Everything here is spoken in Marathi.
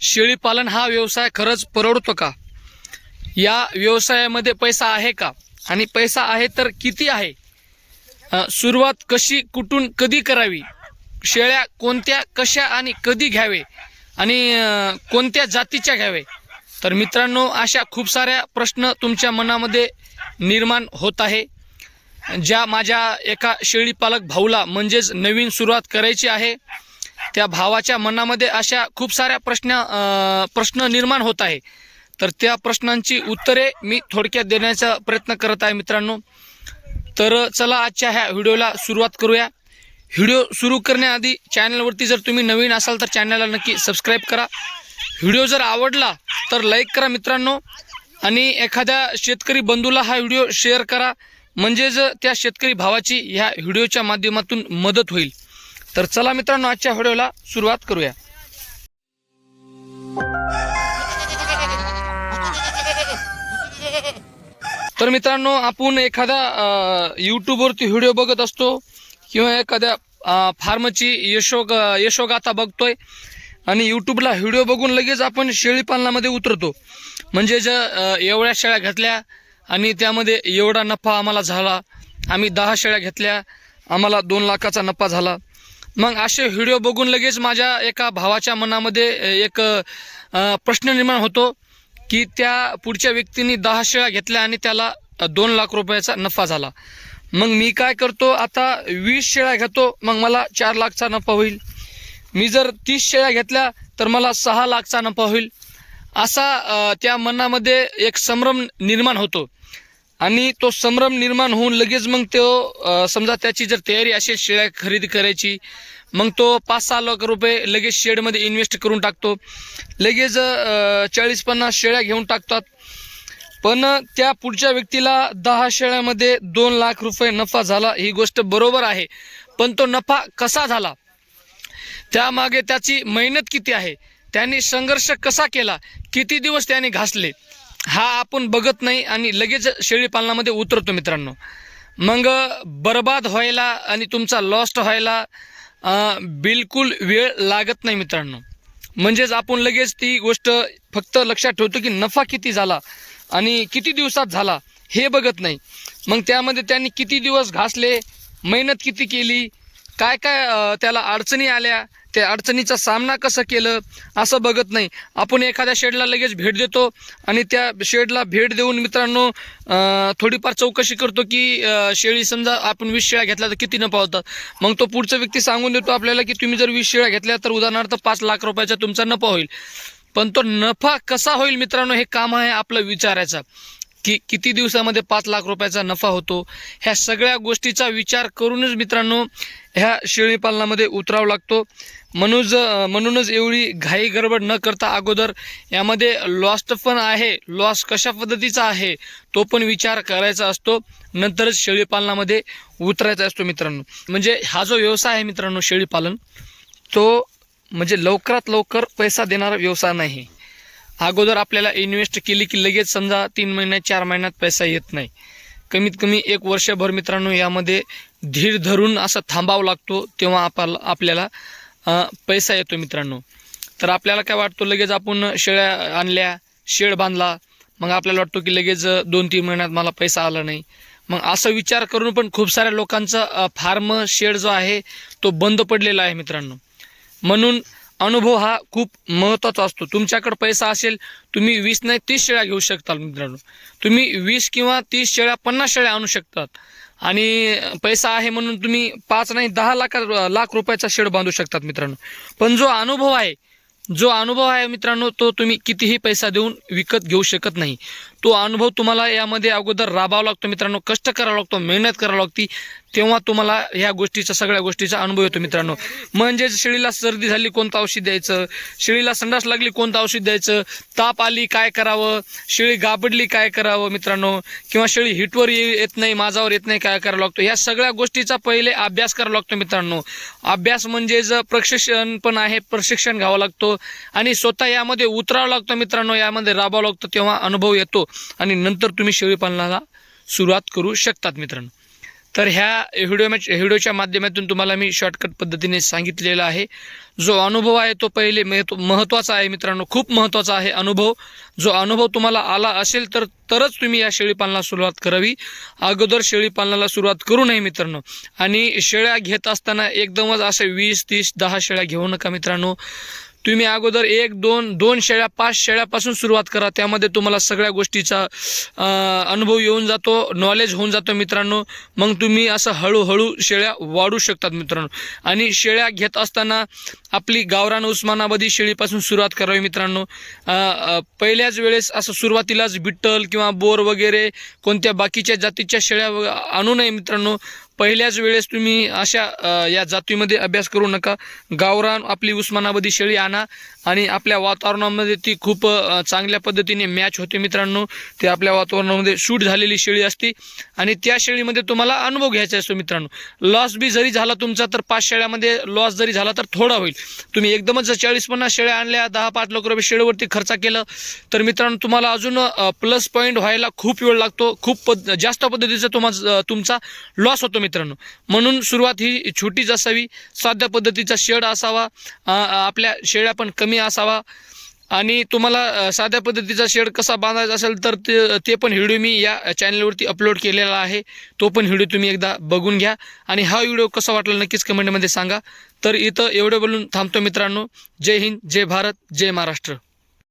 शेळीपालन हा व्यवसाय खरंच परवडतो का? या व्यवसायामध्ये पैसा आहे का? आणि पैसा आहे तर किती आहे? सुरुवात कशी कुठून कधी करावी? शेळ्या कोणत्या कशा आणि कधी घ्यावे? आणि कोणत्या जातीच्या घ्यावे? तर मित्रांनो अशा खूप साऱ्या प्रश्न तुमच्या मनामध्ये निर्माण होत आहे ज्या माझ्या एका शेळीपालक भाऊला म्हणजेच नवीन सुरुवात करायची आहे. त्या भावाच्या मनामध्ये अशा खूप साऱ्या प्रश्न प्रश्न निर्माण होत आहे. तर त्या प्रश्नांची उत्तरे मी थोडक्यात देण्याचा प्रयत्न करत आहे मित्रांनो. तर चला आजच्या ह्या व्हिडिओला सुरुवात करूया. व्हिडिओ सुरू करण्याआधी चॅनलवरती जर तुम्ही नवीन असाल तर चॅनलला नक्की सबस्क्राईब करा. व्हिडिओ जर आवडला तर लाईक करा मित्रांनो आणि एखाद्या शेतकरी बंधूला हा व्हिडिओ शेअर करा. म्हणजेच त्या शेतकरी भावाची ह्या व्हिडिओच्या माध्यमातून मदत होईल. तर चला मित्रांनो आजच्या व्हिडिओला सुरुवात करूया. तर मित्रांनो आपण एखादा यूट्यूबवरती व्हिडिओ बघत असतो किंवा एखाद्या फार्मची यशोग यशोगाथा बघतोय आणि यूट्यूबला व्हिडिओ बघून लगेच आपण शेळीपालनामध्ये उतरतो. म्हणजे ज एवढ्या शेळ्या घेतल्या आणि त्यामध्ये एवढा नफा आम्हाला झाला. आम्ही दहा शेळ्या घेतल्या आम्हाला दोन लाखाचा नफा झाला. मग असे व्हिडिओ बघून लगेच माझ्या एका भावाच्या मनामध्ये एक प्रश्न निर्माण होतो की त्या पुढच्या व्यक्तीने दहा शेळ्या घेतल्या आणि त्याला दोन लाख रुपयाचा नफा झाला. मग मी काय करतो आता वीस शेळ्या घेतो मग मला चार लाखचा नफा होईल. मी जर तीस शेळ्या घेतल्या तर मला सहा लाखचा नफा होईल. असा त्या मनामध्ये एक संभ्रम निर्माण होतो. आणि तो संभ्रम निर्माण होऊन लगेच मग तो समजा त्याची जर तयारी असेल शेळ्या खरेदी करायची मग तो पाच सहा लाख रुपये लगेच शेडमध्ये इन्व्हेस्ट करून टाकतो. लगेच चाळीस पन्नास शेळ्या घेऊन टाकतात. पण त्या पुढच्या व्यक्तीला दहा शेळ्यामध्ये दोन लाख रुपये नफा झाला ही गोष्ट बरोबर आहे. पण तो नफा कसा झाला? त्यामागे त्याची मेहनत किती आहे? त्यांनी संघर्ष कसा केला? किती दिवस त्याने घासले? हा आपण बघत नाही आणि लगेच शेळी पालनामध्ये उतरतो मित्रांनो. मग बर्बाद व्हायला आणि तुमचा लॉस्ट व्हायला बिलकुल वेळ लागत नाही मित्रांनो. म्हणजेच आपण लगेच ती गोष्ट फक्त लक्षात ठेवतो की नफा किती झाला आणि किती दिवसात झाला हे बघत नाही. मग त्यामध्ये त्यांनी किती दिवस घासले मेहनत किती केली काय काय त्याला अडचणी आल्या त्या अडचणीचा सामना कसं केलं असं बघत नाही. आपण एखाद्या शेडला लगेच भेट देतो आणि त्या शेडला भेट देऊन मित्रांनो थोडीफार चौकशी करतो की शेळी समजा आपण वीस शेळ्या घेतल्या तर किती नफा होतात मग तो पुढचा व्यक्ती सांगून देतो आपल्याला की तुम्ही जर वीस शेळ्या घेतल्या तर उदाहरणार्थ पाच लाख रुपयाचा तुमचा नफा होईल. पण तो नफा कसा होईल मित्रांनो हे काम आहे आपलं विचारायचं. की किती दिवसामध्ये पाच लाख रुपयाचा नफा होतो? ह्या सगळ्या गोष्टीचा विचार करूनच मित्रांनो ह्या शेळीपालनामध्ये उतरावं लागतो. म्हणूनच म्हणूनच एवढी घाई गडबड न करता अगोदर यामध्ये लॉस पण आहे. लॉस कशा पद्धतीचा आहे तो पण विचार करायचा असतो. नंतरच शेळीपालनामध्ये उतरायचा असतो मित्रांनो. म्हणजे हा जो व्यवसाय आहे मित्रांनो शेळीपालन तो म्हणजे लवकरात लवकर पैसा देणारा व्यवसाय नाही. अगोदर आपल्याला इन्व्हेस्ट केली की लगेच समजा तीन महिन्यात चार महिन्यात पैसा येत नाही. कमीत कमी एक वर्षभर मित्रांनो यामध्ये धीर धरून असं थांबावं लागतो तेव्हा आपल्याला आपल्याला पैसा येतो मित्रांनो. तर आपल्याला काय वाटतो लगेच आपण शेळ्या आणल्या शेड बांधला मग आपल्याला वाटतो की लगेच दोन तीन महिन्यात मला पैसा आला नाही. मग असं विचार करून पण खूप साऱ्या लोकांचा फार्म शेड जो आहे तो बंद पडलेला आहे मित्रांनो. म्हणून अनुभव हा खूप महत्त्वाचा असतो. तुमच्याकडे पैसा असेल तुम्ही वीस नाही तीस शेळ्या घेऊ शकता मित्रांनो. तुम्ही वीस किंवा तीस शेळ्या पन्नास शेळ्या आणू शकतात. आणि पैसा आहे म्हणून तुम्ही पाच नाही दहा लाख लाख रुपयाचा शेड बांधू शकतात मित्रांनो. पण जो अनुभव आहे जो अनुभव आहे मित्रांनो तो तुम्ही कितीही पैसा देऊन विकत घेऊ शकत नाही. तो अनुभव तुम्हाला यामध्ये अगोदर राबावा लागतो मित्रांनो कष्ट करावा लागतो मेहनत करावी लागती. तेव्हा तुम्हाला ह्या गोष्टीचा सगळ्या गोष्टीचा अनुभव येतो मित्रांनो. म्हणजेच शेळीला सर्दी झाली कोणतं औषध द्यायचं? शेळीला संडास लागली कोणतं औषध द्यायचं? ताप आली काय करावं? शेळी गाबडली काय करावं मित्रांनो? किंवा शेळी हिटवर येत नाही माझावर येत नाही काय करावं लागतो? ह्या सगळ्या गोष्टीचा पहिले अभ्यास करावा लागतो मित्रांनो. अभ्यास म्हणजेच प्रशिक्षण पण आहे प्रशिक्षण घ्यावं लागतो. आणि स्वतः यामध्ये उतरावं लागतं मित्रांनो यामध्ये राबावं लागतं तेव्हा अनुभव येतो. आणि नंतर तुम्ही शेळी पालनाला सुरुवात करू शकतात मित्रांनो. तर ह्या व्हिडिओ व्हिडिओच्या माध्यमातून तुम्हाला मी शॉर्टकट पद्धतीने सांगितलेला आहे. जो अनुभव आहे तो पहिले महत्त्वाचा आहे मित्रांनो. खूप महत्त्वाचा आहे अनुभव. जो अनुभव तुम्हाला आला असेल तर तरच तुम्ही या शेळीपालनाला सुरुवात करावी. अगोदर शेळीपालनाला सुरुवात करू नये मित्रांनो. आणि शेळ्या घेत असताना एकदमच असे वीस तीस दहा शेळ्या घेऊ नका मित्रांनो. तुम्ही अगोदर एक दोन दोन शेळ्या पाच शेळ्यापासून सुरुवात करा. त्यामध्ये तुम्हाला सगळ्या गोष्टीचा अनुभव येऊन जातो नॉलेज होऊन जातो मित्रांनो. मग तुम्ही असं हळूहळू शेळ्या वाढू शकतात मित्रांनो. आणि शेळ्या घेत असताना आपली गावरान उस्मानाबादी शेळीपासून सुरुवात करावी मित्रांनो. पहिल्याच वेळेस असं सुरुवातीलाच बिट्टल किंवा बोर वगैरे कोणत्या बाकीच्या जातीच्या शेळ्या आणू नये मित्रांनो. पहिल्याच वेळेस तुम्ही अशा या जातीमध्ये अभ्यास करू नका. गावरान आपली उस्मानाबादी शेळी आणा आणि आपल्या वातावरणामध्ये ती खूप चांगल्या पद्धतीने मॅच होते मित्रांनो. ते आपल्या वातावरणामध्ये शूट झालेली शेळी असते आणि त्या शेळीमध्ये तुम्हाला अनुभव घ्यायचा असतो मित्रांनो. लॉस बी जरी झाला तुमचा तर पाच शेळ्यामध्ये लॉस जरी झाला तर थोडा होईल. तुम्ही एकदमच जर चाळीस पन्नास शेळ्या आणल्या दहा पाच लाख रुपये शेळीवरती खर्च केलं तर मित्रांनो तुम्हाला अजून प्लस पॉईंट व्हायला खूप वेळ लागतो. खूप पद जास्त पद्धतीचा तुम्हा तुमचा लॉस होतो मित्रांनो. म्हणून सुरुवात ही छोटीच असावी. साध्या पद्धतीचा शेड असावा. आपल्या शेळ्या पण कमी असावा. आणि तुम्हाला साध्या पद्धतीचा शेड कसा बांधायचा असेल तर ते ते पण व्हिडिओ मी या चॅनलवरती अपलोड केलेला आहे. तो पण व्हिडिओ तुम्ही एकदा बघून घ्या. आणि हा व्हिडिओ कसा वाटला नक्कीच कमेंटमध्ये सांगा. तर इथं एवढं बोलून थांबतो मित्रांनो. जय हिंद जय भारत जय महाराष्ट्र.